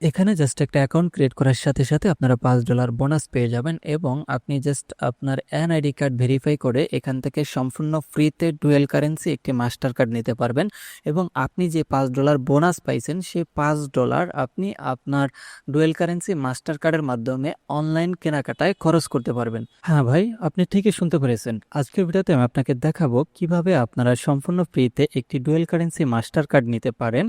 এখানে জাস্ট একটা account create করার সাথে সাথে আপনারা পাঁচ ডলার বোনাস পেয়ে যাবেন এবং আপনি জাস্ট আপনার এনআইডি কার্ড ভেরিফাই করে এখান থেকে সম্পূর্ণ ফ্রিতে ডুয়েল কারেন্সি একটি মাস্টার কার্ড নিতে পারবেন এবং আপনি যে পাঁচ ডলার বোনাস পাইছেন, সেই পাঁচ ডলার আপনি আপনার ডুয়েল কারেন্সি মাস্টার কার্ডের মাধ্যমে অনলাইন কেনাকাটায় খরচ করতে পারবেন। হ্যাঁ ভাই, আপনি ঠিকই শুনতে পেরেছেন। আজকের ভিডিওতে আমি আপনাকে দেখাবো কীভাবে আপনারা সম্পূর্ণ ফ্রিতে একটি ডুয়েল কারেন্সি মাস্টার কার্ড নিতে পারেন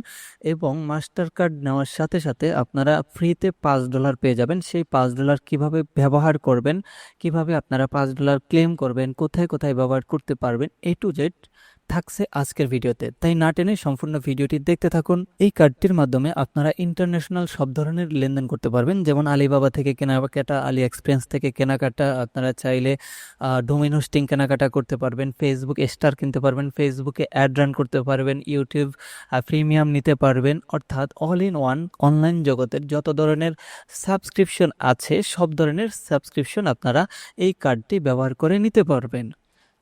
এবং মাস্টার কার্ড নেওয়ার সাথে সাথে আপনারা ফ্রিতে পাঁচ ডলার পেয়ে যাবেন। সেই পাঁচ ডলার কীভাবে ব্যবহার করবেন, কীভাবে আপনারা পাঁচ ডলার ক্লেম করবেন, কোথায় কোথায় ব্যবহার করতে পারবেন এ টু জেড থাকছে আজকের ভিডিওতে। তাই না টেনে সম্পূর্ণ ভিডিওটি দেখতে থাকুন। এই কার্ডটির মাধ্যমে আপনারা ইন্টারন্যাশনাল সব ধরনের লেনদেন করতে পারবেন। যেমন আলিবাবা থেকে কেনাকাটা আলি এক্সপ্রেস থেকে কেনাকাটা, আপনারা চাইলে ডোমিন হোস্টিং কেনাকাটা করতে পারবেন ফেসবুক স্টার কিনতে পারবেন ফেসবুকে অ্যাড রান করতে পারবেন ইউটিউব প্রিমিয়াম নিতে পারবেন। অর্থাৎ অল ইন ওয়ান অনলাইন জগতের যত ধরনের সাবস্ক্রিপশন আছে, সব ধরনের সাবস্ক্রিপশন আপনারা এই কার্ডটি ব্যবহার করে নিতে পারবেন।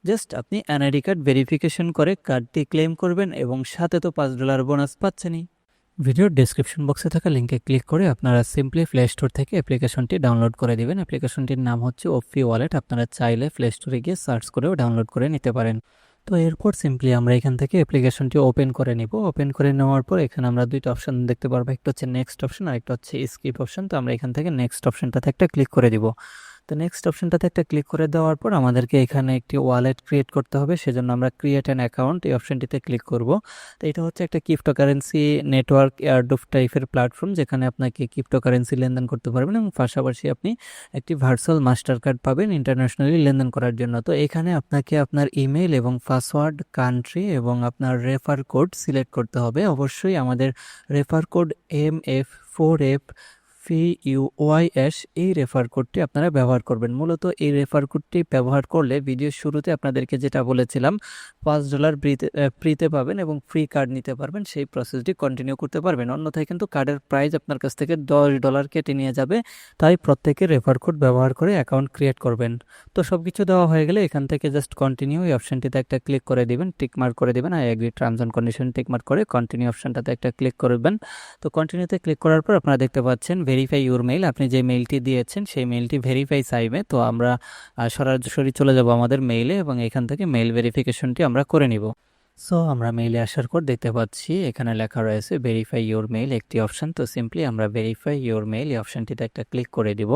জাস্ট আপনি এনআইডি কার্ড ভেরিফিকেশন করে কার্ডটি ক্লেম করবেন এবং সাথে তো পাঁচ ডলার বোনাস পাচ্ছেনই। ভিডিওর ডেসক্রিপশন বক্সে থাকা লিঙ্কে ক্লিক করে আপনারা সিম্পলি প্লে স্টোর থেকে অ্যাপ্লিকেশনটি ডাউনলোড করে দিবেন। অ্যাপ্লিকেশনটির নাম হচ্ছে ওফি ওয়ালেট আপনারা চাইলে প্লে স্টোরে গিয়ে সার্চ করেও ডাউনলোড করে নিতে পারেন। তো এরপর সিম্পলি আমরা এখান থেকে অ্যাপ্লিকেশনটি ওপেন করে নিব। ওপেন করে নেওয়ার পর এখানে আমরা দুইটা অপশন দেখতে পারব। একটা হচ্ছে নেক্সট অপশন আর একটা হচ্ছে স্কিপ অপশন তো আমরা এখান থেকে নেক্সট অপশনটাতে একটা ক্লিক করে দিব। তো নেক্সট অপশনটাতে একটা ক্লিক করে দেওয়ার পর আমাদেরকে এখানে একটি ওয়ালেট ক্রিয়েট করতে হবে, সেজন্য আমরা ক্রিয়েট অ্যান অ্যাকাউন্ট এই অপশনটিতে ক্লিক করব। তো এটা হচ্ছে একটা ক্রিপ্টোকারেন্সি নেটওয়ার্ক এয়ারডোফ টাইপের প্ল্যাটফর্ম যেখানে আপনাকে ক্রিপ্টোকারেন্সি লেনদেন করতে পারবেন এবং পাশাপাশি আপনি একটি ভার্চুয়াল মাস্টার কার্ড পাবেন ইন্টারন্যাশনালি লেনদেন করার জন্য। তো এখানে আপনাকে আপনার ইমেল এবং পাসওয়ার্ড কান্ট্রি এবং আপনার রেফার কোড সিলেক্ট করতে হবে। অবশ্যই আমাদের refer code M F four F ফি ইউ ওয়াই এস এই রেফার কোডটি আপনারা ব্যবহার করবেন। মূলত এই রেফার কোডটি ব্যবহার করলে ভিডিওর শুরুতে আপনাদেরকে যেটা বলেছিলাম, পাঁচ ডলার ফ্রিতে পাবেন এবং ফ্রি কার্ড নিতে পারবেন, সেই প্রসেসটি কন্টিনিউ করতে পারবেন। অন্যথায় কিন্তু কার্ডের প্রাইস আপনার কাছ থেকে দশ ডলার কেটে নিয়ে যাবে, তাই প্রত্যেকে রেফার কোড ব্যবহার করে অ্যাকাউন্ট ক্রিয়েট করবেন। তো সব কিছু দেওয়া হয়ে গেলে এখান থেকে জাস্ট কন্টিনিউ এই অপশানটিতে একটা ক্লিক করে দিবেন টিকমার্ক করে দিবেন I agree terms and condition tick mark করে কন্টিনিউ অপশানটাতে একটা ক্লিক করবেন। তো কন্টিনিউতে ক্লিক করার পর আপনারা দেখতে পাচ্ছেন ভেরিফাই ইউর মেইল আপনি যে মেইলটি দিয়েছেন সেই মেইলটি ভেরিফাই চাইবে তো আমরা সরাসরি চলে যাব আমাদের মেইলে এবং এখান থেকে মেইল ভেরিফিকেশনটি আমরা করে নিব। সো আমরা মেইলে আসার পর দেখতে পাচ্ছি, এখানে লেখা রয়েছে ভেরিফাই ইউর মেইল একটি অপশান তো সিম্পলি আমরা ভেরিফাই ইউর মেইল এই অপশানটিতে একটা ক্লিক করে দিব।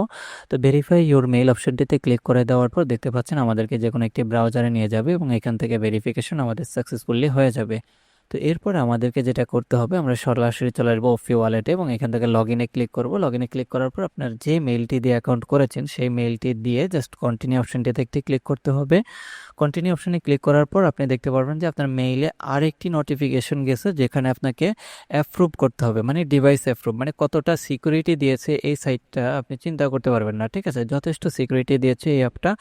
তো ভেরিফাই ইউর মেইল অপশানটিতে ক্লিক করে দেওয়ার পর দেখতে পাচ্ছেন আমাদেরকে যে কোনো একটি ব্রাউজারে নিয়ে যাবে এবং এখান থেকে ভেরিফিকেশন আমাদের সাকসেসফুলি হয়ে যাবে। তো এরপর আমাদেরকে যেটা করতে হবে, আমরা সরাসরি চলে আসব অফি ওয়ালেটে এবং এখান থেকে লগ ইনে ক্লিক করব। লগ ইনে ক্লিক করার পর আপনার যে মেইলটি দিয়ে অ্যাকাউন্ট করেছেন, সেই মেইলটি দিয়ে জাস্ট কন্টিনিউ অপশনটিতে একটি ক্লিক করতে হবে। কন্টিনিউ অপশানে ক্লিক করার পর আপনি দেখতে পারবেন যে আপনার মেইলে আরেকটি নোটিফিকেশন গেছে, যেখানে আপনাকে অ্যাপ্রুভ করতে হবে মানে ডিভাইস অ্যাপ্রুভ মানে কতটা সিকিউরিটি দিয়েছে এই সাইটটা আপনি চিন্তা করতে পারবেন না, ঠিক আছে? যথেষ্ট সিকিউরিটি দিয়েছে এই অ্যাপটা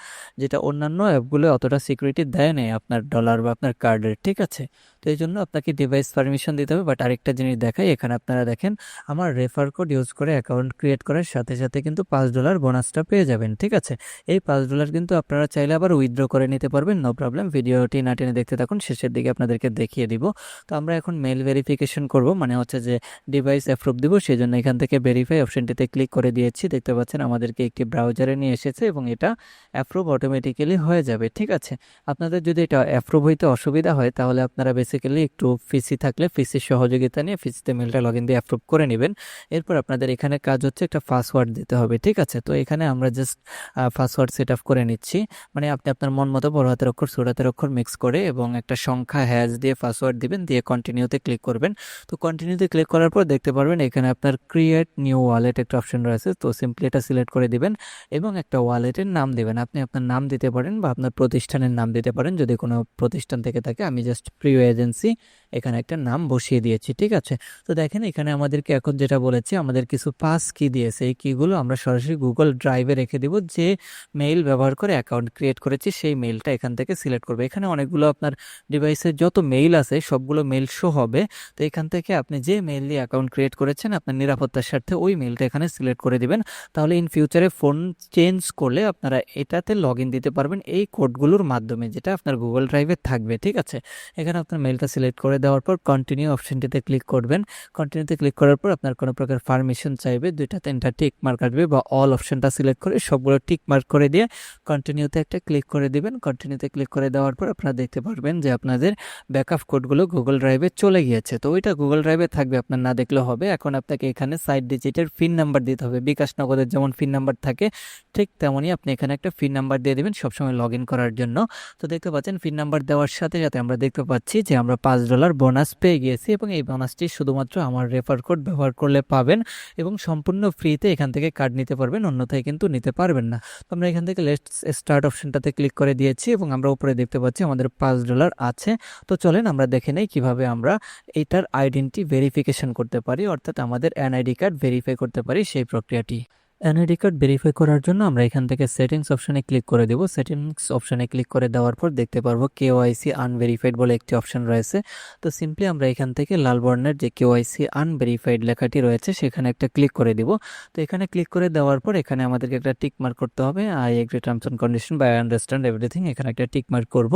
যেটা অন্যান্য অ্যাপগুলো অতটা সিকিউরিটি দেয় নেই আপনার ডলার বা আপনার কার্ডের ঠিক আছে? তো এই জন্য আপনাকে ডিভাইস পারমিশন দিতে হবে বাট আরেকটা জিনিস দেখাই, এখানে আপনারা দেখেন, আমার রেফার কোড ইউজ করে অ্যাকাউন্ট ক্রিয়েট করার সাথে সাথে কিন্তু পাঁচ ডলার বোনাসটা পেয়ে যাবেন, ঠিক আছে? এই পাঁচ ডলার কিন্তু আপনারা চাইলে আবার উইথড্র করে নিতে পারবেন নো প্রবলেম ভিডিওটি না টেনে দেখতে থাকুন, শেষের দিকে আপনাদেরকে দেখিয়ে দিব। তো আমরা এখন মেল ভেরিফিকেশন করব মানে হচ্ছে যে ডিভাইস অ্যাপ্রুভ দিব সেই জন্য এখান থেকে ভেরিফাই অপশনটিতে ক্লিক করে দিয়েছি, দেখতে পাচ্ছেন আমাদেরকে একটি ব্রাউজারে নিয়ে এসেছে এবং এটা অ্যাপ্রুভ অটোমেটিক্যালি হয়ে যাবে, ঠিক আছে? আপনাদের যদি এটা অ্যাপ্রুভ হইতে অসুবিধা হয়, তাহলে আপনারা বেসিক্যালি একটু ফিসি থাকলে ফিসির সহযোগিতা নিয়ে ফিসিতে মেলটা লগ ইন দিয়ে অ্যাপ্রুভ করে নেবেন। এরপর আপনাদের এখানে কাজ হচ্ছে একটা পাসওয়ার্ড দিতে হবে, ঠিক আছে? তো এখানে আমরা জাস্ট পাসওয়ার্ড সেট আপ করে নিচ্ছি। মানে আপনি আপনার মন মতো বড় হাতের অক্ষর, ছোট হাতের অক্ষর মিক্স করে এবং একটা সংখ্যা হ্যাজ দিয়ে পাসওয়ার্ড দিবেন, দিয়ে কন্টিনিউতে ক্লিক করবেন। তো কন্টিনিউতে ক্লিক করার পর দেখতে পারবেন এখানে আপনার ক্রিয়েট নিউ ওয়ালেট একটা অপশন রয়েছে। তো সিম্পলি এটা সিলেক্ট করে দিবেন এবং একটা ওয়ালেটের নাম দিবেন। আপনি আপনার নাম দিতে পারেন বা আপনার প্রতিষ্ঠানের নাম দিতে পারেন। যদি কোনো প্রতিষ্ঠান থেকে থাকে, আমি জাস্ট প্রিয় এজেন্সি এখানে একটা নাম বসিয়ে দিয়েছি, ঠিক আছে? তো দেখেন, এখানে আমাদেরকে এখন যেটা বলেছি, আমাদের কিছু পাস কি দিয়েছে। এই কিগুলো আমরা সরাসরি গুগল ড্রাইভে রেখে দিব। যে মেইল ব্যবহার করে অ্যাকাউন্ট ক্রিয়েট করেছি, সেই মেইলটা এখান থেকে সিলেক্ট করবে। এখানে অনেকগুলো আপনার ডিভাইসের যত মেইল আছে, সবগুলো মেইল শো হবে। তো এখান থেকে আপনি যে মেইল দিয়ে অ্যাকাউন্ট ক্রিয়েট করেছেন, আপনার নিরাপত্তার স্বার্থে ওই মেইলটা এখানে সিলেক্ট করে দিবেন। তাহলে ইন ফিউচারে ফোন চেঞ্জ করলে আপনারা এটাতে লগ ইন দিতে পারবেন এই কোডগুলোর মাধ্যমে, যেটা আপনার গুগল ড্রাইভে থাকবে, ঠিক আছে? এখানে আপনার মেইলটা সিলেক্ট করে দেওয়ার পর কন্টিনিউ অপশনটিতে ক্লিক করবেন। কন্টিনিউতে ক্লিক করার পর আপনার কোনো প্রকার পারমিশন চাইবে দুইটা তিনটা টিক মার্ক আসবে বা অল অপশনটা সিলেক্ট করে সবগুলো টিক মার্ক করে দিয়ে কন্টিনিউতে একটা ক্লিক করে দিবেন। কন্টিনিউতে ক্লিক করে দেওয়ার পর আপনারা দেখতে পারবেন যে আপনাদের ব্যাকআপ কোডগুলো গুগল ড্রাইভে চলে গিয়েছে। তো ওইটা গুগল ড্রাইভে থাকবে, আপনার না দেখলেও হবে। এখন আপনাকে এখানে সাইড ডিজিটের পিন নাম্বার দিতে হবে। বিকাশ নগদের যেমন পিন নাম্বার থাকে, ঠিক তেমনই আপনি এখানে একটা পিন নাম্বার দিয়ে দেবেন সবসময় লগ ইন করার জন্য। তো দেখতে পাচ্ছেন পিন নাম্বার দেওয়ার সাথে সাথে আমরা দেখতে পাচ্ছি যে আমরা পাঁচ ডলার বোনাস পেয়ে গিয়েছি এবং এই বোনাসটি শুধুমাত্র আমার রেফার কোড ব্যবহার করলে পাবেন এবং সম্পূর্ণ ফ্রিতে এখান থেকে কার্ড নিতে পারবেন, অন্যথায় কিন্তু নিতে পারবেন না। তো আমরা এখান থেকে লেটস স্টার্ট অপশনটাতে ক্লিক করে দিয়েছি এবং আমরা উপরে দেখতে পাচ্ছি আমাদের পাঁচ ডলার আছে। তো চলেন আমরা দেখে নেই কীভাবে আমরা এইটার আইডেন্টি ভেরিফিকেশন করতে পারি, অর্থাৎ আমাদের এনআইডি কার্ড ভেরিফাই করতে পারি সেই প্রক্রিয়াটি। এনআইডি কার্ড ভেরিফাই করার জন্য আমরা এখান থেকে সেটিংস অপশানে ক্লিক করে দেব। সেটিংস অপশানে ক্লিক করে দেওয়ার পর দেখতে পারব কেওআইসি আনভেরিফাইড বলে একটি অপশন রয়েছে। তো সিম্পলি আমরা এখান থেকে লাল বর্ণের যে কেওআইসি আনভেরিফাইড লেখাটি রয়েছে, সেখানে একটা ক্লিক করে দিব। তো এখানে ক্লিক করে দেওয়ার পর এখানে আমাদেরকে একটা টিক মার্ক করতে হবে। I agree terms and condition by understand everything এখানে একটা টিক মার্ক করব।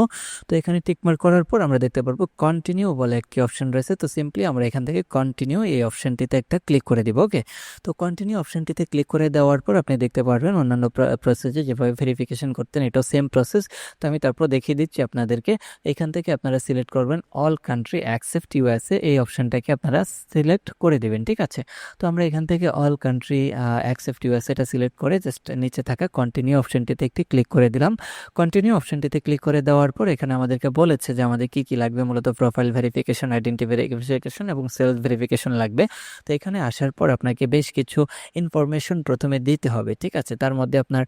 তো এখানে টিক মার্ক করার পর আমরা দেখতে পারব কন্টিনিউ বলে একটি অপশন রয়েছে। তো সিম্পলি আমরা এখান থেকে কন্টিনিউ এই অপশনটিতে একটা ক্লিক করে দিব ওকে তো কন্টিনিউ অপশনটিতে ক্লিক করে দেওয়ার পর আপনি দেখতে পারবেন অন্যান্য প্রসেসে যেভাবে ভেরিফিকেশন করতেন, এটাও সেম প্রসেস তো আমি তারপর দেখিয়ে দিচ্ছি আপনাদেরকে। এখান থেকে আপনারা সিলেক্ট করবেন অল কান্ট্রি অ্যাকসেপ্ট ইউএসএ এই অপশনটাকে আপনারা সিলেক্ট করে দেবেন, ঠিক আছে? তো আমরা এখান থেকে অল কান্ট্রি অ্যাকসেপ্ট ইউএসএ এটা সিলেক্ট করে জাস্ট নিচে থাকা কন্টিনিউ অপশনটিতে একটি ক্লিক করে দিলাম। কন্টিনিউ অপশনটিতে ক্লিক করে দেওয়ার পর এখানে আমাদেরকে বলেছে যে আমাদের কি কি লাগবে? মূলত প্রোফাইল ভেরিফিকেশন আইডেন্টি ভেরিফিকেশন এবং সেলস ভেরিফিকেশন লাগবে। তো এখানে আসার পর আপনাকে বেশ কিছু ইনফরমেশন প্রথমে দিতে হবে, ঠিক আছে? তার মধ্যে আপনার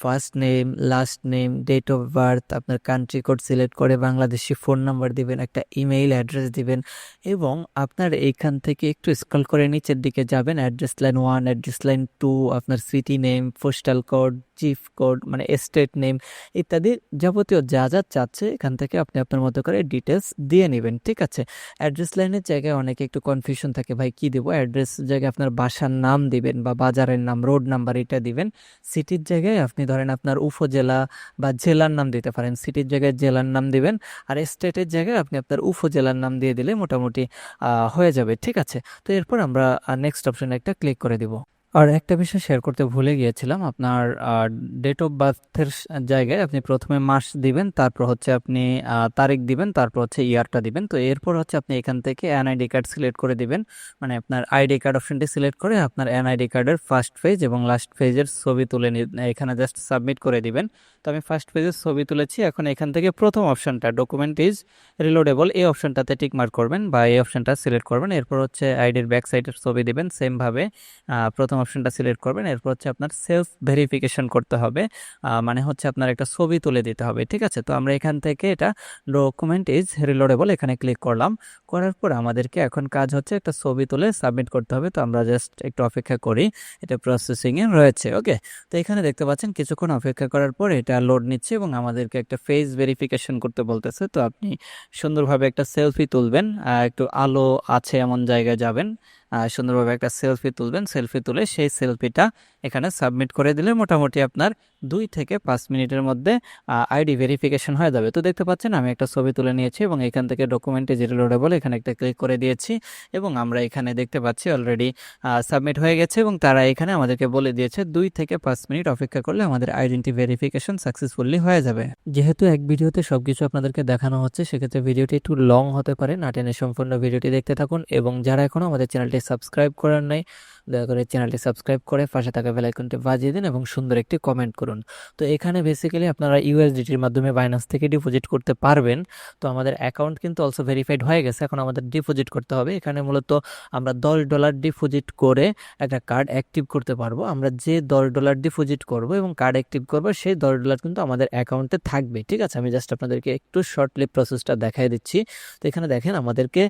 first name last name date of birth আপনার কান্ট্রি কোড সিলেক্ট করে বাংলাদেশি ফোন নাম্বার দিবেন, একটা ইমেইল অ্যাড্রেস দিবেন এবং আপনার এইখান থেকে একটু স্কল করে নিচের দিকে যাবেন address line one address line two আপনার city name postal code chief code মানে এস্টেট নেম ইত্যাদি যাবতীয় যা যা চাচ্ছে এখান থেকে আপনি আপনার মতো করে ডিটেলস দিয়ে নেবেন, ঠিক আছে? অ্যাড্রেস লাইনের জায়গায় অনেকে একটু কনফিউশন থাকে, ভাই, কি দেবো? অ্যাড্রেস জায়গায় আপনার বাসার নাম দিবেন বা বাজারের নাম, রোড নাম্বার এটা দিবেন। সিটির জায়গায় আপনি ধরেন আপনার উপজেলা বা জেলার নাম দিতে পারেন। সিটির জায়গায় জেলার নাম দিবেন আর স্টেটের জায়গায় আপনি আপনার উপজেলার নাম দিয়ে দিলে মোটামুটি হয়ে যাবে, ঠিক আছে? তো এরপর আমরা নেক্সট অপশনে একটা ক্লিক করে দিব। আর একটা বিষয় শেয়ার করতে ভুলে গিয়েছিলাম। আপনার ডেট অফ বার্থের জায়গায় আপনি প্রথমে মাস দিবেন, তারপর হচ্ছে আপনি তারিখ দিবেন, তারপর হচ্ছে ইয়ারটা দিবেন। তো এরপর হচ্ছে আপনি এখান থেকে এনআইডি কার্ড সিলেক্ট করে দিবেন। মানে আপনার আইডি কার্ড অপশনটি সিলেক্ট করে আপনার এনআইডি কার্ডের ফার্স্ট পেজ এবং লাস্ট পেজের ছবি তুলে এখানে জাস্ট সাবমিট করে দিবেন। তো আমি ফার্স্ট পেজের ছবি তুলেছি, এখন এখান থেকে প্রথম অপশনটা ডকুমেন্ট ইজ রিলোডেবল এই অপশনটাতে টিক মার্ক করবেন বা এই অপশনটা সিলেক্ট করবেন। এরপর হচ্ছে আইডির ব্যাক সাইডের ছবি দিবেন সেমভাবে প্রথম অপশনটা সিলেক্ট করবেন, এরপর হচ্ছে আপনার সেলফ ভেরিফিকেশন করতে হবে। মানে হচ্ছে আপনার একটা ছবি তুলে দিতে হবে, ঠিক আছে? তো আমরা এখান থেকে এটা ডকুমেন্ট ইজ রিলোডেবল এখানে ক্লিক করলাম। করার পর আমাদেরকে এখন কাজ হচ্ছে একটা ছবি তুলে সাবমিট করতে হবে। তো আমরা জাস্ট একটু অপেক্ষা করি, এটা প্রসেসিংয়ে রয়েছে ওকে তো এখানে দেখতে পাচ্ছেন কিছুক্ষণ অপেক্ষা করার পর এটা লোড নিচ্ছে এবং আমাদেরকে একটা ফেস ভেরিফিকেশন করতে বলতেছে। তো আপনি সুন্দরভাবে একটা সেলফি তুলবেন একটু আলো আছে এমন জায়গায় যাবেন। সুন্দরভাবে একটা সেলফি তুলবেন। সেলফি তুলে সেই সেলফিটা এখানে সাবমিট করে দিলে মোটামুটি আপনার দুই থেকে পাঁচ মিনিটের মধ্যে আইডি ভেরিফিকেশন হয়ে যাবে। তো দেখতে পাচ্ছেন আমি একটা ছবি তুলে নিয়েছি এবং এখান থেকে ডকুমেন্টে যেটা লোডেবল এখানে একটা ক্লিক করে দিয়েছি এবং আমরা এখানে দেখতে পাচ্ছি অলরেডি সাবমিট হয়ে গেছে এবং তারা এখানে আমাদেরকে বলে দিয়েছে দুই থেকে পাঁচ মিনিট অপেক্ষা করলে আমাদের আইডেন্টি ভেরিফিকেশন সাকসেসফুলি হয়ে যাবে। যেহেতু এক ভিডিওতে সবকিছু আপনাদেরকে দেখানো হচ্ছে, সেক্ষেত্রে ভিডিওটি একটু লং হতে পারে। না টেনে সম্পূর্ণ ভিডিওটি দেখতে থাকুন এবং যারা এখনও আমাদের চ্যানেলটি সাবস্ক্রাইব করার নাই। দয়া করে চ্যানেলটি সাবস্ক্রাইব করে পাশে থাকা বেলাইকনটি বাজিয়ে দিন এবং সুন্দর একটি কমেন্ট করুন। তো এখানে বেসিক্যালি আপনারা ইউএসডিটির মাধ্যমে বাইন্যান্স থেকে ডিপোজিট করতে পারবেন। তো আমাদের অ্যাকাউন্ট কিন্তু অলসো ভেরিফাইড হয়ে গেছে। এখন আমাদের ডিপোজিট করতে হবে। এখানে মূলত আমরা দশ ডলার ডিপোজিট করে একটা কার্ড অ্যাক্টিভ করতে পারব। আমরা যে দশ ডলার ডিপোজিট করব এবং কার্ড অ্যাক্টিভ করব, সেই দশ ডলার কিন্তু আমাদের অ্যাকাউন্টে থাকবে। ঠিক আছে? আমি জাস্ট আপনাদেরকে একটু শর্টলি প্রসেসটা দেখাই দিচ্ছি। তো এখানে দেখেন আমাদেরকে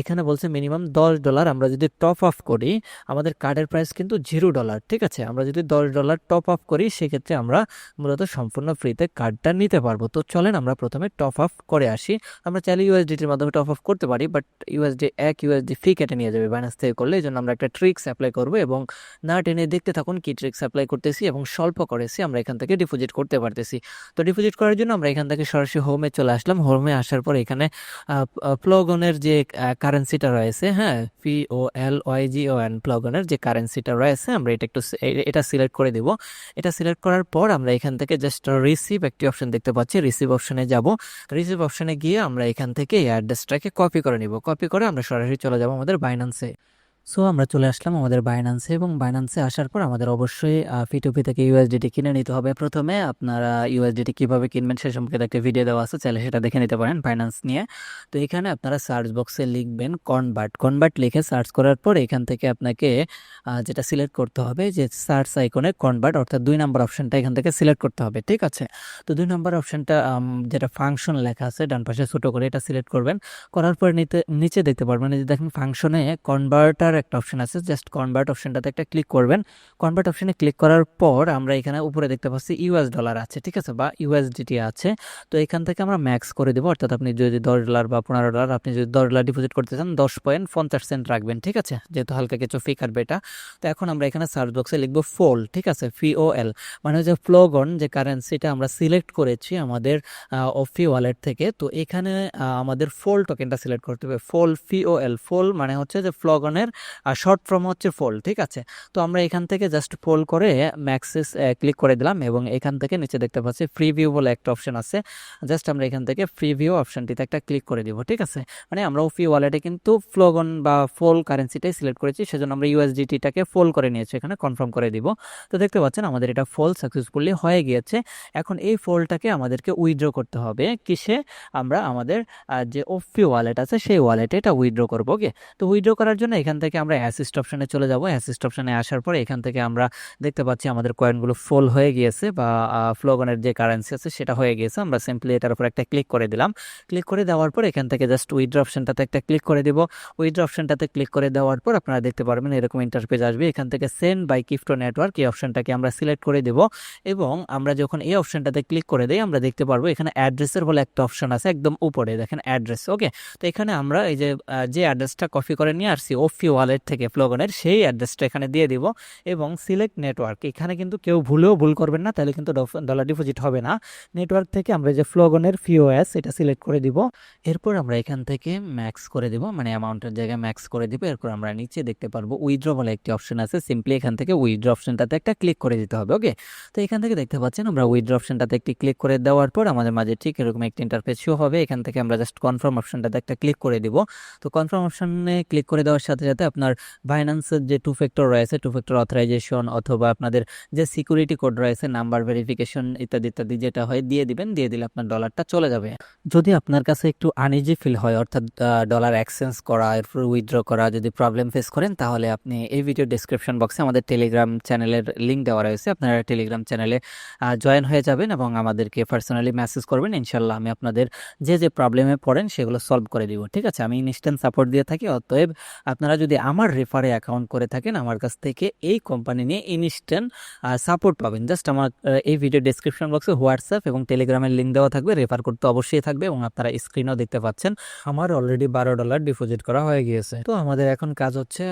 এখানে বলছে মিনিমাম দশ ডলার আমরা যদি টপ আপ করি আমাদের কার্ডের প্রাইস কিন্তু জিরো ডলার ঠিক আছে? আমরা যদি দশ ডলার টপ আপ করি, সেক্ষেত্রে আমরা মূলত সম্পূর্ণ ফ্রিতে কার্ডটা নিতে পারব। তো চলেন আমরা প্রথমে টপ আপ করে আসি। আমরা চাইলে ইউএসডিটির মাধ্যমে টপ আপ করতে পারি বাট ইউএসডি এক ইউএসডি ফি কেটে নিয়ে যাবে বাইনান্স থেকে করলে। এই জন্য আমরা একটা ট্রিক্স অ্যাপ্লাই করব এবং না টেনে দেখতে থাকুন কি ট্রিক্স অ্যাপ্লাই করতেছি এবং স্বল্প করেছি, আমরা এখান থেকে ডিপোজিট করতে পারতেছি। তো ডিপোজিট করার জন্য আমরা এখান থেকে সরাসরি হোমে চলে আসলাম। হোমে আসার পর এখানে প্লগনের যে কারেন্সিটা রয়েছে হ্যাঁ P O L Y G O N প্লগনের যে কারেন্সিটা রয়েছে, আমরা এটা একটু এটা সিলেক্ট করে দিব। এটা সিলেক্ট করার পর আমরা এখান থেকে জাস্ট রিসিভ একটি অপশন দেখতে পাচ্ছি রিসিভ অপশনে যাব। রিসিভ অপশনে গিয়ে আমরা এখান থেকে এই অ্যাড্রেসটাকে কপি করে নিব। কপি করে আমরা সরাসরি চলে যাব আমাদের বাইন্যান্সে সো আমরা চলে আসলাম আমাদের বাইন্যান্সে এবং বাইন্যান্সে আসার পর আমাদের অবশ্যই ফিটুপি থেকে ইউএসডিটি কিনে নিতে হবে। প্রথমে আপনারা ইউএসডিটি কীভাবে কিনবেন সে সম্পর্কে একটা ভিডিও দেওয়া আছে, চাইলে সেটা দেখে নিতে পারেন বাইন্যান্স নিয়ে। তো এখানে আপনারা সার্চ বক্সে লিখবেন কনভার্ট কনভার্ট লিখে সার্চ করার পর এখান থেকে আপনাকে যেটা সিলেক্ট করতে হবে, যে সার্চ আইকনে কনভার্ট অর্থাৎ দুই নম্বর অপশনটা এখান থেকে সিলেক্ট করতে হবে, ঠিক আছে? তো দুই নম্বর অপশনটা যেটা ফাংশন লেখা আছে, ডান পাশে ছোটো করে এটা সিলেক্ট করবেন। করার পর নিতে, নিচে দেখতে পারবেন যে দেখেন ফাংশনে কনভার্টার একটা অপশন আছে জাস্ট কনভার্ট অপশনটাতে একটা ক্লিক করবেন। কনভার্ট অপশনে ক্লিক করার পর আমরা এখানে উপরে দেখতে পাচ্ছি ইউএস ডলার আছে, ঠিক আছে? বা ইউএসডিটি আছে। তো এখান থেকে আমরা ম্যাক্স করে দেবো, অর্থাৎ আপনি যদি দশ ডলার বা পনেরো ডলার আপনি যদি দশ ডলার ডিপোজিট করতে চান, দশ পয়েন্ট পঞ্চাশ সেন্ট রাখবেন, ঠিক আছে? যেহেতু হালকা কিছু ফি কাটবে এটা তো এখন আমরা এখানে সার্চ বক্সে লিখব ফোল ঠিক আছে? ফি ও এল মানে হচ্ছে ফ্লোগন যে কারেন্সিটা আমরা সিলেক্ট করেছি আমাদের অফি ওয়ালেট থেকে। তো এখানে আমাদের ফোল টোকেনটা সিলেক্ট করতে হবে। ফোল ফি ও এল ফোল মানে হচ্ছে যে ফ্লগনের শর্ট ফর্ম হচ্ছে ফোল ঠিক আছে? তো আমরা এখান থেকে জাস্ট ফোল করে ম্যাক্সেস ক্লিক করে দিলাম এবং এখান থেকে নিচে দেখতে পাচ্ছি ফ্রি ভিউ বলে একটা অপশন আছে। জাস্ট আমরা এখান থেকে ফ্রি ভিউ অপশনটিতে একটা ক্লিক করে দিব, ঠিক আছে? মানে আমরা ওফি ওয়ালেটে কিন্তু ফ্লোগন বা ফোল কারেন্সিটাই সিলেক্ট করেছি, সেজন্য আমরা ইউএসডিটিটাকে ফোল করে নিয়েছি, এখানে কনফার্ম করে দিব। তো দেখতে পাচ্ছেন আমাদের এটা ফোল সাকসেসফুলি হয়ে গিয়েছে। এখন এই ফোলটাকে আমাদেরকে উইথড্র করতে হবে। কিসে? আমরা আমাদের যে ওফি ওয়ালেট আছে, সেই ওয়ালেটে এটা উইথড্র করব, ওকে? তো উইথড্র করার জন্য এখান থেকে আমরা অ্যাসিস্ট অপশনে চলে যাব। অ্যাসিস্ট অপশনে আসার পর এখান থেকে আমরা দেখতে পাচ্ছি আমাদের কয়েনগুলো ফোল হয়ে গিয়েছে বা ফ্লোগনের যে কারেন্সি আছে সেটা হয়ে গিয়েছে। আমরা সিম্পলি এটার উপর একটা ক্লিক করে দিলাম। ক্লিক করে দেওয়ার পর এখান থেকে জাস্ট উইথড্র অপশনটাতে একটা ক্লিক করে দিব। উইথড্র অপশনটাতে ক্লিক করে দেওয়ার পর আপনারা দেখতে পারবেন এরকম ইন্টারফেস আসবে। এখান থেকে সেন্ড বাই কিফটো নেটওয়ার্ক এই অপশনটাকে আমরা সিলেক্ট করে দেব এবং আমরা যখন এই অপশনটাতে ক্লিক করে দিই আমরা দেখতে পারব এখানে অ্যাড্রেসের বলে একটা অপশন আছে একদম উপরে। দেখেন অ্যাড্রেস ওকে তো এখানে আমরা এই যে যে অ্যাড্রেসটা কপি করে নিয়ে আসছি ওফি ওয়ালেট থেকে ফ্লোগনের সেই অ্যাড্রেসটা এখানে দিয়ে দিব এবং সিলেক্ট নেটওয়ার্ক এখানে কিন্তু কেউ ভুলেও ভুল করবেন না, তাহলে কিন্তু ডলার ডিপোজিট হবে না। নেটওয়ার্ক থেকে আমরা যে ফ্লোগনের ফিওএস এটা সিলেক্ট করে দিব, এরপর আমরা এখান থেকে ম্যাক্স করে দিব মানে অ্যামাউন্টের জায়গায় ম্যাক্স করে দিব, এরপর আমরা নিচে দেখতে পারব উইথড্র বলে একটি অপশন আছে সিম্পলি এখান থেকে উইথড্র অপশনটাতে একটা ক্লিক করে দিতে হবে ওকে তো এখান থেকে দেখতে পাচ্ছেন আমরা উইথড্র অপশনটাতে একটি ক্লিক করে দেওয়ার পর আমাদের মাঝে ঠিক এরকম একটি ইন্টারফেস শো হবে, এখান থেকে আমরা জাস্ট কনফার্ম অপশনটাতে একটা ক্লিক করে দিব। তো কনফার্ম অপশনে ক্লিক করে দেওয়ার সাথে সাথে আপনার বাইন্যান্সের যে টু ফ্যাক্টর রয়েছে টু ফ্যাক্টর অথরাইজেশন অথবা আপনাদের যে সিকিউরিটি কোড রয়েছে নাম্বার ভেরিফিকেশন ইত্যাদি ইত্যাদি যেটা হয়, দিয়ে দিবেন, দিয়ে দিলে আপনার ডলারটা চলে যাবে। যদি আপনার কাছে একটু আনইজি ফিল হয়, অর্থাৎ ডলার এক্সচেঞ্জ করা, এরপর উইথড্র করা, যদি প্রবলেম ফেস করেন, তাহলে আপনি এই ভিডিও ডিসক্রিপশন বক্সে আমাদের টেলিগ্রাম চ্যানেলের লিঙ্ক দেওয়া রয়েছে। আপনারা টেলিগ্রাম চ্যানেলে জয়েন হয়ে যাবেন এবং আমাদেরকে পার্সোনালি মেসেজ করবেন। ইনশাল্লাহ আমি আপনাদের যে যে প্রবলেমে পড়েন, সেগুলো সলভ করে দিব। ঠিক আছে? আমি ইনস্ট্যান্ট সাপোর্ট দিয়ে থাকি। অতএব আপনারা যদি আমার রেফারে অ্যাকাউন্ট করে থাকেন, আমার কাছ থেকে এই কোম্পানি নিয়ে ইনস্ট্যান্ট সাপোর্ট পাবেন। জাস্ট আমার এই ভিডিও ডিসক্রিপশন বক্সে হোয়াটসঅ্যাপ এবং টেলিগ্রামের লিঙ্ক দেওয়া থাকবে রেফার করতে অবশ্যই থাকবে এবং আপনারা স্ক্রিনও দেখতে পাচ্ছেন। আমার অলরেডি বারো ডলার ডিপোজিট করা হয়ে গিয়েছে। তো আমাদের এখন কাজ হচ্ছে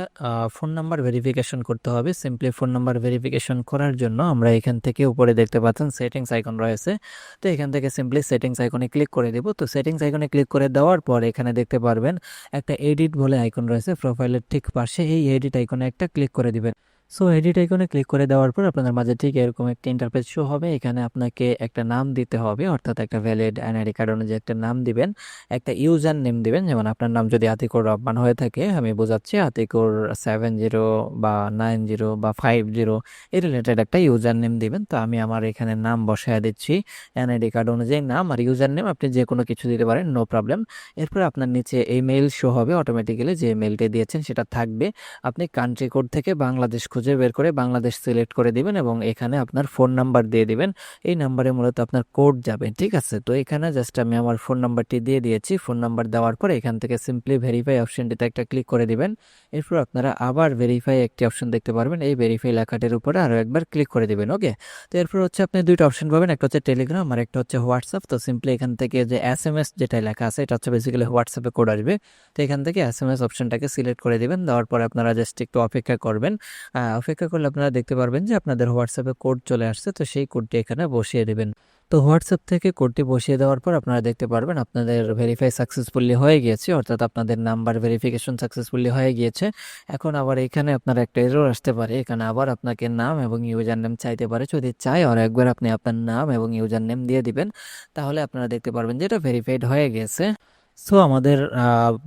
ফোন নাম্বার ভেরিফিকেশন করতে হবে। সিম্পলি ফোন নাম্বার ভেরিফিকেশন করার জন্য আমরা এখান থেকে উপরে দেখতে পাচ্ছেন সেটিংস আইকন রয়েছে। তো এখান থেকে সিম্পলি সেটিংস আইকনে ক্লিক করে দেব। তো সেটিংস আইকনে ক্লিক করে দেওয়ার পর এখানে দেখতে পারবেন একটা এডিট বলে আইকন রয়েছে প্রোফাইলের ঠিক পাশে এই এডিট আইকনে একটা ক্লিক করে দিবেন। সো এডিট আইকনে ক্লিক করে দেওয়ার পর আপনাদের মাঝে ঠিক এরকম একটা ইন্টারফেস শো হবে। এখানে আপনাকে একটা নাম দিতে হবে, অর্থাৎ একটা ভ্যালিড এনআইডি কার্ড অনুযায়ী একটা নাম দিবেন। একটা ইউজার নেম দিবেন, যেমন আপনার নাম যদি আতিকুর রহমান হয়ে থাকে, আমি বোঝাচ্ছি আতিকুর সেভেন জিরো বা নাইন জিরো বা ফাইভ জিরো এই রিলেটেড একটা ইউজার নেম দিবেন। তো আমি আমার এখানে নাম বসায় দিচ্ছি এনআইডি কার্ড অনুযায়ী নাম আর ইউজার নেম আপনি যে কোনো কিছু দিতে পারেন নো প্রবলেম এরপর আপনার নিচে এই মেইল শো হবে অটোমেটিক্যালি যে মেলটি দিয়েছেন সেটা থাকবে। আপনি কান্ট্রি কোড থেকে বাংলাদেশ খুঁজে বের করে বাংলাদেশ সিলেক্ট করে দিবেন এবং এখানে আপনার ফোন নাম্বার দিয়ে দিবেন। এই নাম্বারে মূলত আপনার কোড যাবে, ঠিক আছে? তো এখানে জাস্ট আমি আমার ফোন নাম্বারটি দিয়ে দিয়েছি। ফোন নাম্বার দেওয়ার পরে এখান থেকে সিম্পলি ভেরিফাই অপশনটিতে একটা ক্লিক করে দিবেন। এরপর আপনারা আবার ভেরিফাই একটি অপশন দেখতে পারবেন। এই ভেরিফাই লেখাটির উপরে আরও একবার ক্লিক করে দিবেন ওকে তো এরপর হচ্ছে আপনি দুইটা অপশন পাবেন। একটা হচ্ছে টেলিগ্রাম আর একটা হচ্ছে হোয়াটসঅ্যাপ তো সিম্পলি এখান থেকে যে এস এম এস যেটা লেখা আছে, এটা হচ্ছে বেসিক্যালি হোয়াটসঅ্যাপে কোড আসবে। তো এখান থেকে এস এম এস অপশনটাকে সিলেক্ট করে দিবেন। দেওয়ার পরে আপনারা জাস্ট একটু অপেক্ষা করবেন। অপেক্ষা করলে আপনারা দেখতে পারবেন যে আপনাদের হোয়াটসঅ্যাপে কোড চলে আসছে, তো সেই কোডটি এখানে বসিয়ে দেবেন। তো হোয়াটসঅ্যাপ থেকে কোডটি বসিয়ে দেওয়ার পর আপনারা দেখতে পারবেন আপনাদের ভেরিফাই সাকসেসফুলি হয়ে গিয়েছে, অর্থাৎ আপনাদের নাম্বার ভেরিফিকেশন সাকসেসফুলি হয়ে গিয়েছে। এখন আবার এখানে আপনার একটা এরর আসতে পারে, এখানে আবার আপনাকে নাম এবং ইউজার নেম চাইতে পারে। যদি চাই আর একবার আপনি আপনার নাম এবং ইউজার নেম দিয়ে দিবেন, তাহলে আপনারা দেখতে পারবেন যে এটা ভেরিফাইড হয়ে গেছে। সো আমাদের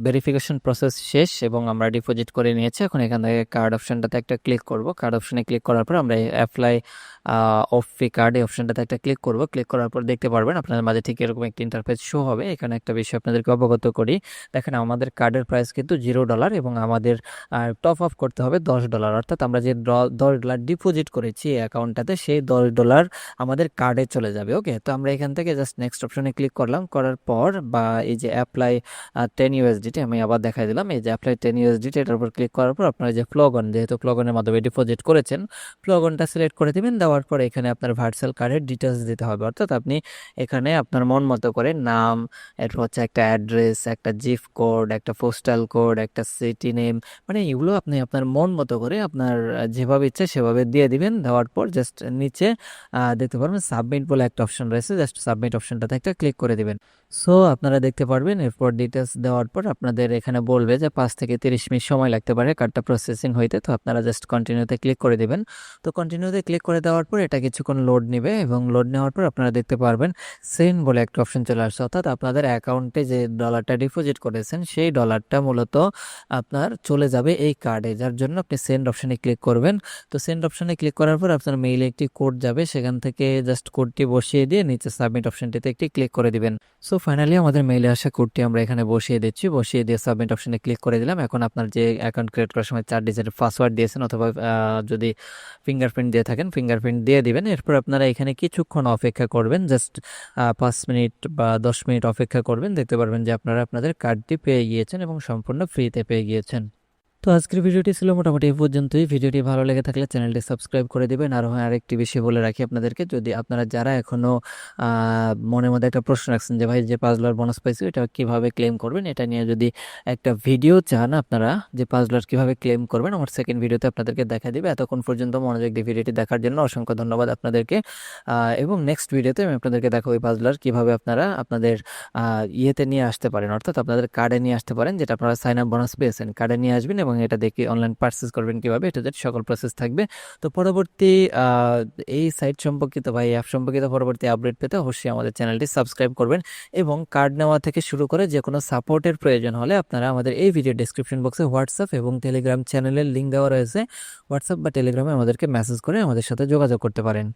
ভেরিফিকেশন প্রসেস শেষ এবং আমরা ডিপোজিট করে নিয়েছি। এখন এখান থেকে কার্ড অপশনটাতে একটা ক্লিক করব। কার্ড অপশনে ক্লিক করার পর আমরা অ্যাপ্লাই অফ ফি কার্ড এই অপশনটাতে একটা ক্লিক করব। ক্লিক করার পর দেখতে পারবেন আপনাদের মাঝে ঠিক এরকম একটি ইন্টারফেস শো হবে। এখানে একটা বিষয় আপনাদেরকে অবগত করি। দেখেন আমাদের কার্ডের প্রাইস কিন্তু জিরো ডলার এবং আমাদের টপ আপ করতে হবে দশ ডলার অর্থাৎ আমরা যে দশ ডলার ডিপোজিট করেছি এই অ্যাকাউন্টটাতে সেই দশ ডলার আমাদের কার্ডে চলে যাবে। ওকে তো আমরা এখান থেকে জাস্ট নেক্সট অপশনে ক্লিক করলাম। করার পর বা এই যে অ্যাপ্লাই টেন ইউএসডিটি আমি আবার দেখাই দিলাম। এই যে অ্যাপ্লাই টেন ইউএসডিটি এটার উপর ক্লিক করার পর আপনারা যে ফ্লগন যেহেতু ফ্লগনের মাধ্যমে ডিপোজিট করেছেন ফ্লগনটা সিলেক্ট করে দিবেন। দেওয়ার পর এখানে আপনার ভার্চুয়াল কার্ডের ডিটেলস দিতে হবে। অর্থাৎ আপনি এখানে আপনার মন মতো করে নাম, এরপর হচ্ছে একটা অ্যাড্রেস একটা জিপ কোড একটা পোস্টাল কোড একটা সিটি নেম মানে এগুলো আপনি আপনার মন মতো করে আপনার যেভাবে ইচ্ছে সেভাবে দিয়ে দিবেন। দেওয়ার পর জাস্ট নিচে দেখতে পারবেন সাবমিট বলে একটা অপশন রয়েছে। জাস্ট সাবমিট অপশনটাতে একটা ক্লিক করে দিবেন। সো আপনারা দেখতে পারবেন, এরপর ডিটেলস দেওয়ার পর আপনাদের এখানে বলবে যে পাঁচ থেকে তিরিশ মিনিট সময় লাগতে পারে কার্ডটা প্রসেসিং হইতে। তো আপনারা জাস্ট কন্টিনিউতে ক্লিক করে দেবেন। তো কন্টিনিউতে ক্লিক করে দেওয়ার পর এটা কিছুক্ষণ লোড নেবে এবং লোড নেওয়ার পর আপনারা দেখতে পারবেন সেন্ড বলে একটা অপশন চলে আসছে। অর্থাৎ আপনাদের অ্যাকাউন্টে যে ডলারটা ডিপোজিট করেছেন, সেই ডলারটা মূলত আপনার চলে যাবে এই কার্ডে যার জন্য আপনি সেন্ড অপশনে ক্লিক করবেন। তো সেন্ড অপশনে ক্লিক করার পর আপনার মেইলে একটি কোড যাবে। সেখান থেকে জাস্ট কোডটি বসিয়ে দিয়ে নিচে সাবমিট অপশনটিতে একটি ক্লিক করে দিবেন। সো ফাইনালি আমাদের মেইলে আসা কোডটি আমরা এখানে বসিয়ে দিচ্ছি। বসিয়ে দিয়ে সাবমিট অপশনে ক্লিক করে দিলাম। এখন আপনার যে অ্যাকাউন্ট ক্রিয়েট করার সময় চার ডিজিটের পাসওয়ার্ড দিয়েছেন অথবা যদি ফিঙ্গারপ্রিন্ট দিয়ে থাকেন ফিঙ্গারপ্রিন্ট দিয়ে দিবেন। এরপর আপনারা এখানে কিছুক্ষণ অপেক্ষা করবেন। জাস্ট পাঁচ মিনিট বা দশ মিনিট অপেক্ষা করবেন। দেখতে পারবেন যে আপনারা আপনাদের কার্ডটি পেয়ে গিয়েছেন এবং সম্পূর্ণ ফ্রিতে পেয়ে গিয়েছেন। তো আজকের ভিডিওটি ছিল মোটামুটি এই পর্যন্তই। ভিডিওটি ভালো লেগে থাকলে চ্যানেলটি সাবস্ক্রাইব করে দেবেন। আর হ্যাঁ আরেকটি বিষয় বলে রাখি আপনাদেরকে, যদি আপনারা যারা এখনও মনের মধ্যে একটা প্রশ্ন রাখছেন যে, ভাই, যে পাঁচ ডলার বোনাস পাইছি এটা কীভাবে ক্লেম করবেন? এটা নিয়ে যদি একটা ভিডিও চান আপনারা, যে পাঁচ ডলার কীভাবে ক্লেম করবেন, আমার সেকেন্ড ভিডিওতে আপনাদেরকে দেখা দিবে। এতক্ষণ পর্যন্ত মনোযোগ দিয়ে ভিডিওটি দেখার জন্য অসংখ্য ধন্যবাদ আপনাদেরকে। এবং নেক্সট ভিডিওতে আমি আপনাদেরকে দেখাবো এই পাঁচ ডলার কীভাবে আপনারা আপনাদের ইয়েতে নিয়ে আসতে পারেন। অর্থাৎ আপনাদের কার্ডে নিয়ে আসতে পারেন, যেটা আপনারা সাইন আপ বোনাস পেয়েছেন। কার্ডে নিয়ে আসবেন এবং এটা দেখে অনলাইন পার্চেস করবেন কীভাবে, এটা সকল প্রসেস থাকবে। তো পরবর্তী এই সাইট সম্পর্কিত বা এই অ্যাপ সম্পর্কিত পরবর্তী আপডেট পেতে অবশ্যই আমাদের চ্যানেলটি সাবস্ক্রাইব করবেন এবং কার্ড নেওয়া থেকে শুরু করে যে কোনো সাপোর্টের প্রয়োজন হলে আপনারা আমাদের এই ভিডিও ডিসক্রিপশন বক্সে হোয়াটসঅ্যাপ এবং টেলিগ্রাম চ্যানেলের লিঙ্ক দেওয়া রয়েছে। হোয়াটসঅ্যাপ বা টেলিগ্রামে আমাদেরকে মেসেজ করে আমাদের সাথে যোগাযোগ করতে পারেন।